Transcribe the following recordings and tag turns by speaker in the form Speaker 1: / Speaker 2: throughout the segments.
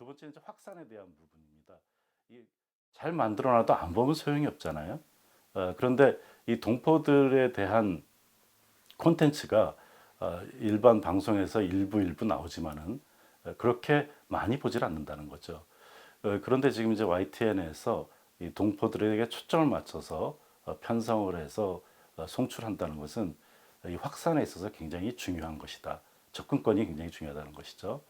Speaker 1: 두 번째 이제 확산에 대한 부분입니다. 이잘 만들어놔도 안 보면 소용이 없잖아요. 어, 그런데 이 동포들에 대한 콘텐츠가 어, 일반 방송에서 일부 일부 나오지만은 어, 그렇게 많이 보질 않는다는 거죠. 어, 그런데 지금 이제 YTN에서 이 동포들에게 초점을 맞춰서 어, 편성을 해서 어, 송출한다는 것은 이 확산에 있어서 굉장히 중요한 것이다. 접근권이 굉장히 중요하다는 것이죠.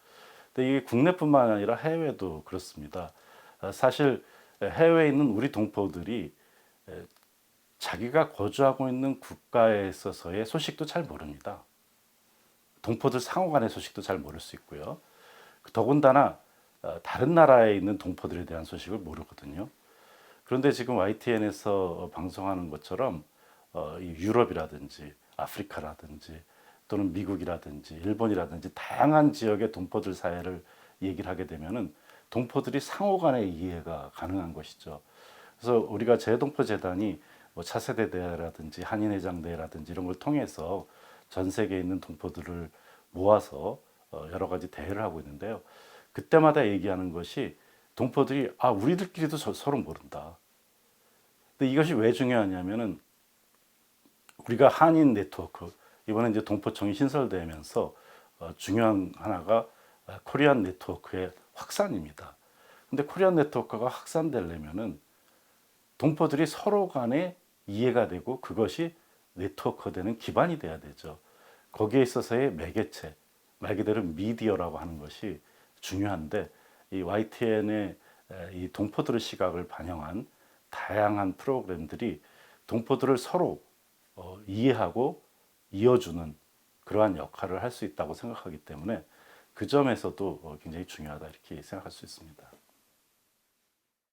Speaker 1: 근데 이게 국내뿐만 아니라 해외도 그렇습니다. 어, 사실 해외에 있는 우리 동포들이 에, 자기가 거주하고 있는 국가에 있어서의 소식도 잘 모릅니다. 동포들 상호 간의 소식도 잘 모를 수 있고요. 더군다나 어, 다른 나라에 있는 동포들에 대한 소식을 모르거든요. 그런데 지금 YTN에서 방송하는 것처럼 어, 이 유럽이라든지 아프리카라든지 또는 미국이라든지 일본이라든지 다양한 지역의 동포들 사회를 얘기를 하게 되면은 동포들이 상호 간의 이해가 가능한 것이죠. 그래서 우리가 재동포 재단이 뭐 차세대 대회라든지 한인회장 대회라든지 이런 걸 통해서 전 세계에 있는 동포들을 모아서 어, 여러 가지 대회를 하고 있는데요. 그때마다 얘기하는 것이 동포들이 아 우리들끼리도 저- 서로 모른다. 근데 이것이 왜 중요하냐면은 우리가 한인 네트워크 이번에 이제 동포청이 신설되면서 어, 중요한 하나가 어, 코리안 네트워크의 확산입니다. 근데 코리안 네트워크가 확산되려면은 동포들이 서로 간에 이해가 되고 그것이 네트워크 되는 기반이 돼야 되죠. 거기에 있어서의 매개체, 말 그대로 미디어라고 하는 것이 중요한데 이 YTN의 이 동포들의 시각을 반영한 다양한 프로그램들이 동포들을 서로 어, 이해하고 이어주는 그러한 역할을 할 수 있다고 생각하기 때문에 그 점에서도 어, 굉장히 중요하다 이렇게 생각할 수 있습니다.